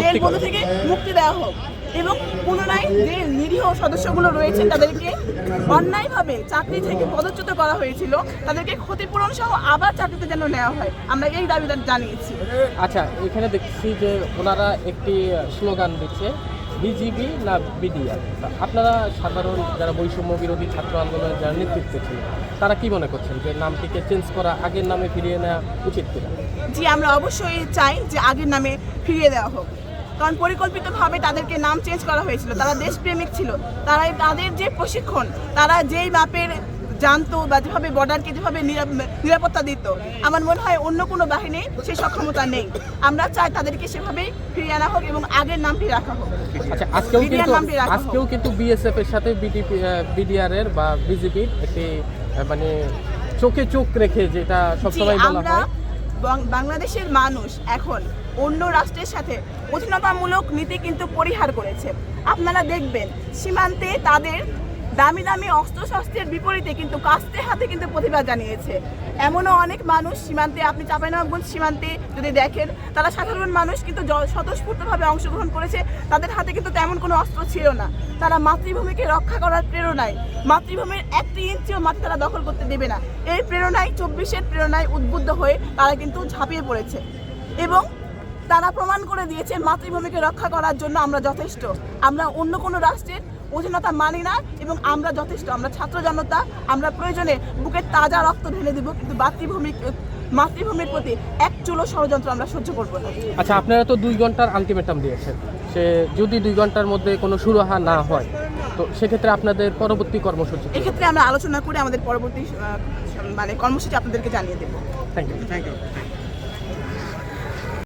Jail বন্ধ থেকে মুক্তি দেওয়া হোক এবং পুনরায় যে নিরীহ সদস্যগুলো রয়েছে তাদেরকে অন্যায়ভাবে চাকরি থেকে পদচ্যুত করা হয়েছিল, তাদেরকে ক্ষতিপূরণ সহ আবার চাকরিতে যেন নেওয়া হয়, আমরা এই দাবিদার জানিয়েছি। আচ্ছা এখানে দেখছি যে ওনারা একটি স্লোগান দিচ্ছে বিজিবি না বিডিআর? আপনারা সাধারণ যারা বৈষম্য বিরোধী ছাত্র আন্দোলনের যারা নেতৃত্বে ছিলেন, তারা কি মনে করছেন যে নামটিকে চেঞ্জ করা আগের নামে ফিরিয়ে নেওয়া উচিত কিনা? জি, আমরা অবশ্যই চাই যে আগের নামে ফিরিয়ে দেওয়া হোক। কারণ পরিকল্পিতভাবে তাদেরকে নাম চেঞ্জ করা হয়েছিল, তারা দেশপ্রেমিক ছিল। তারা তাদের যে প্রশিক্ষণ, তারা যেই মাপের জানতো বা যেভাবে বর্ডারকে যেভাবে নিরাপ- নিরাপত্তা দিত আমার মনে হয় অন্য কোনো বাহিনী সেই সক্ষমতা নেই। আমরা চাই তাদেরকে সেভাবেই ফিরিয়ে আনা হোক এবং আগের নামটি রাখা হোক। আচ্ছা আজকেও কিন্তু। আজকেও কিন্তু বিএসএফ এর সাথে বিডিপি বিডিআর এর বা বিজেপির একটি মানে চোখে চোখ রেখে যেটা সবসময় বলা হয়। বাংলাদেশের মানুষ এখন অন্য রাষ্ট্রের সাথে অধীনতামূলক নীতি কিন্তু পরিহার করেছে। আপনারা দেখবেন সীমান্তে তাদের দামি দামি অস্ত্রশস্ত্রের বিপরীতে কিন্তু কাস্তে হাতে কিন্তু প্রতিবাদ জানিয়েছে। এমনও অনেক মানুষ সীমান্তে, আপনি চাঁপাইনবাবগঞ্জ সীমান্তে যদি দেখেন, তারা সাধারণ মানুষ কিন্তু স্বতঃস্ফূর্তভাবে অংশগ্রহণ করেছে, তাদের হাতে কিন্তু তেমন কোনো অস্ত্র ছিল না। তারা মাতৃভূমিকে রক্ষা করার প্রেরণায়, মাতৃভূমির একটি ইঞ্চিও মাটি তারা দখল করতে দেবে না। এই প্রেরণায়, চব্বিশের প্রেরণায় উদ্বুদ্ধ হয়ে তারা কিন্তু ঝাঁপিয়ে পড়েছে। এবং তারা প্রমাণ করে দিয়েছে মাতৃভূমিকে রক্ষা করার জন্য আমরা যথেষ্ট। আমরা অন্য কোনো রাষ্ট্রের অধীনতা মানি না এবং আমরা যথেষ্ট আমরা ছাত্র জনতা আমরা প্রয়োজনে বুকের তাজা রক্ত ঢেলে দেব কিন্তু মাতৃভূমি মাতৃভূমির প্রতি এক চুলো ষড়যন্ত্র আমরা সহ্য করব না। আচ্ছা আপনারা তো দুই ঘণ্টার আলটিমেটাম দিয়েছেন। সে যদি দুই ঘণ্টার মধ্যে কোনো সুরাহা না হয় তো সেক্ষেত্রে আপনাদের পরবর্তী কর্মসূচি এক্ষেত্রে আমরা আলোচনা করে আমাদের পরবর্তী মানে কর্মসূচি আপনাদেরকে জানিয়ে দেবো। Thank you thank you